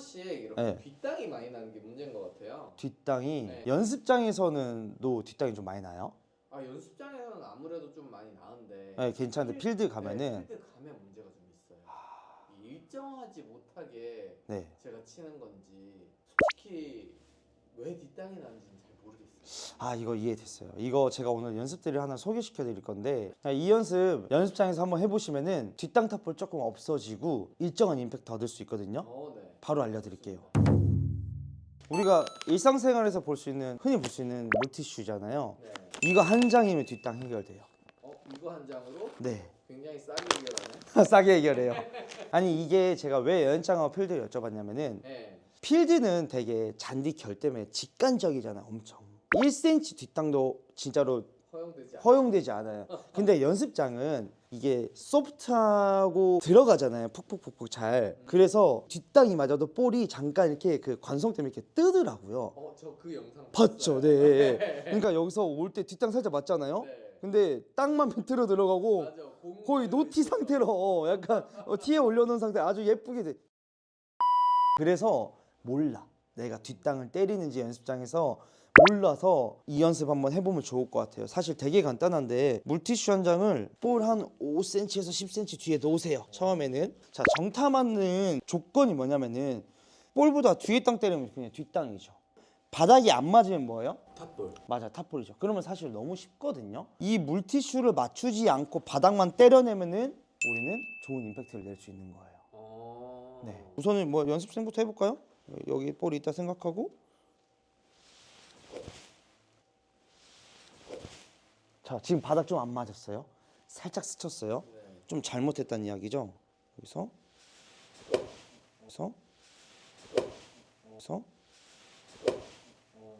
하나씩 이렇게 네. 뒷땅이 많이 나는 게 문제인 것 같아요. 뒷땅이 네. 연습장에서는 또 뒷땅이 좀 많이 나요? 아 연습장에서는 아무래도 좀 많이 나는데 네, 괜찮은데 필드 가면은 아. 네, 필드 가면 문제가 좀 있어요. 이 일정하지 못하게 네. 제가 치는 건지 솔직히 왜 뒷땅이 나는지는 잘 모르겠어요. 아 이거 이해됐어요. 이거 제가 오늘 연습들을 하나 소개시켜 드릴 건데 자, 이 연습 연습장에서 한번 해보시면은 뒷땅 탑볼 조금 없어지고 일정한 임팩트 얻을 수 있거든요. 어, 네. 바로 알려드릴게요. 우리가 일상생활에서 볼 수 있는 흔히 볼 수 있는 물티슈잖아요. 네. 이거 한 장이면 뒷땅 해결돼요. 어 이거 한 장으로 네. 굉장히 싸게 해결하네. 싸게 해결해요. 아니 이게 제가 왜 연장하고 필드를 여쭤봤냐면은 네. 필드는 되게 잔디 결 때문에 직관적이잖아 엄청 1cm 뒷땅도 진짜로 허용되지. 허용되지 않아요 근데 연습장은 이게 소프트하고 들어가잖아요 푹푹푹푹 잘 그래서 뒷땅이 맞아도 볼이 잠깐 이렇게 그 관성 때문에 이렇게 뜨더라고요 어 저 그 영상 봤죠 네 그러니까 여기서 올 때 뒷땅 살짝 맞잖아요 네. 근데 땅만 비틀어 들어가고 맞아. 공- 거의 노티 상태로 어, 약간 어, 티에 올려놓은 상태 아주 예쁘게 돼. 그래서 몰라. 내가 뒷땅을 때리는지 연습장에서 몰라서 이 연습 한번 해보면 좋을 것 같아요. 사실 되게 간단한데 물티슈 한 장을 볼 한 5cm에서 10cm 뒤에 놓으세요. 처음에는 자 정타 맞는 조건이 뭐냐면은 볼보다 뒤에 땅 때리면 그냥 뒷땅이죠. 바닥이 안 맞으면 뭐예요? 탑볼. 맞아 탑볼이죠 그러면 사실 너무 쉽거든요 이 물티슈를 맞추지 않고 바닥만 때려내면은 우리는 좋은 임팩트를 낼 수 있는 거예요 어. 네 우선은 뭐 연습생부터 해볼까요? 여기 볼이 있다 생각하고 자 지금 바닥 좀 안 맞았어요? 살짝 스쳤어요? 네. 좀 잘못했다는 이야기죠? 여기서. 여기서. 여기서.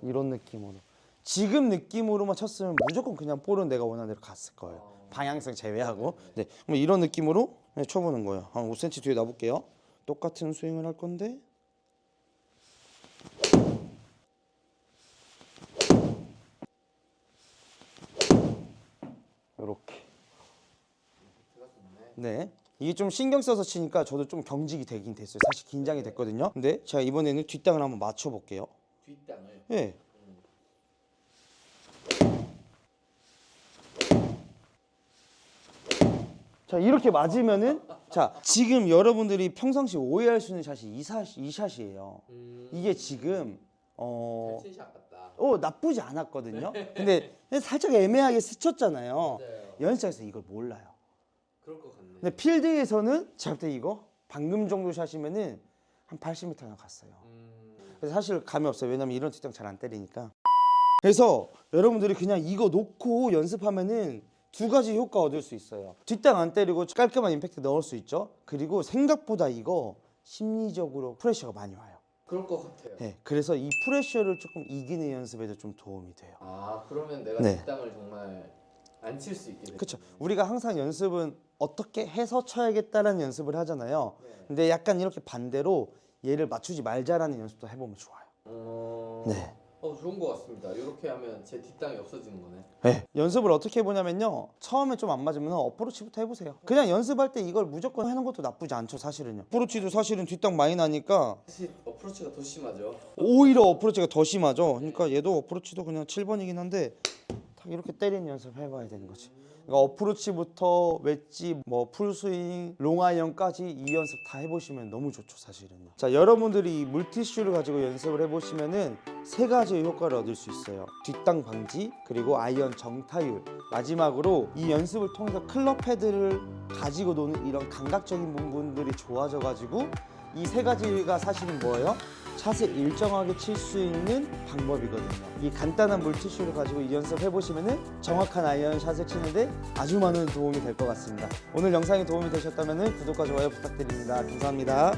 이런 느낌으로. 지금 느낌으로만 쳤으면 무조건 그냥 볼은 내가 원하는 대로 갔을 거예요. 어. 방향성 제외하고. 네. 그럼 이런 느낌으로 그냥 쳐보는 거예요. 한 5cm 뒤에 놔볼게요. 똑같은 스윙을 할 건데 이렇게. 네. 이게 좀 신경 써서 치니까 저도 좀 경직이 되긴 됐어요. 사실 긴장이 됐거든요. 근데 제가 이번에는 뒷땅을 한번 맞춰 볼게요. 뒷땅을. 예. 자, 이렇게 맞으면은 자, 지금 여러분들이 평상시 오해할 수 있는 샷이 이, 샷, 이 샷이에요. 음. 이게 지금 어. 어 나쁘지 않았거든요. 근데 살짝 애매하게 스쳤잖아요. 맞아요. 연습장에서 이걸 몰라요. 그럴 것 같네. 근데 필드에서는 제가 볼때 이거 방금 정도 샷이면은 한 80m나 갔어요. 음. 그래서 사실 감이 없어요. 왜냐면 이런 뒷땅 잘안 때리니까. 그래서 여러분들이 그냥 이거 놓고 연습하면은 두 가지 효과 얻을 수 있어요. 뒷땅 안 때리고 깔끔한 임팩트 넣을 수 있죠. 그리고 생각보다 이거 심리적으로 프레셔가 많이 와요. 그럴 것 같아요. 네, 그래서 이 프레셔를 조금 이기는 연습에도 좀 도움이 돼요. 아 그러면 내가 네. 뒷땅을 정말 안 칠 수 있게. 그렇죠. 우리가 항상 연습은 어떻게 해서 쳐야겠다라는 연습을 하잖아요. 네. 근데 약간 이렇게 반대로 얘를 맞추지 말자라는 연습도 해보면 좋아요. 어. 네. 어 좋은 것 같습니다. 이렇게 하면 제 뒷땅이 없어지는 거네. 네. 연습을 어떻게 해보냐면요. 처음에 좀 안 맞으면 어프로치부터 해보세요. 그냥 연습할 때 이걸 무조건 하는 것도 나쁘지 않죠, 사실은요. 어프로치도 사실은 뒷땅 많이 나니까 사실 어프로치가 더 심하죠. 오히려 어프로치가 더 심하죠. 그러니까 얘도 어프로치도 그냥 7번이긴 한데 딱 이렇게 때리는 연습 해봐야 되는 거지. 그러니까 어프로치부터 웨지, 뭐 풀스윙, 롱아이언까지 이 연습 다 해보시면 너무 좋죠, 사실은요. 자, 여러분들이 이 물티슈를 가지고 연습을 해보시면은 세 가지의 효과를 얻을 수 있어요. 뒷땅 방지, 그리고 아이언 정타율. 마지막으로 이 연습을 통해서 클럽 패드를 가지고 노는 이런 감각적인 부분들이 좋아져가지고 이 세 가지가 사실은 뭐예요? 샷을 일정하게 칠 수 있는 방법이거든요. 이 간단한 물티슈를 가지고 이 연습 해보시면은 정확한 아이언 샷을 치는데 아주 많은 도움이 될 것 같습니다. 오늘 영상이 도움이 되셨다면 구독과 좋아요 부탁드립니다. 감사합니다.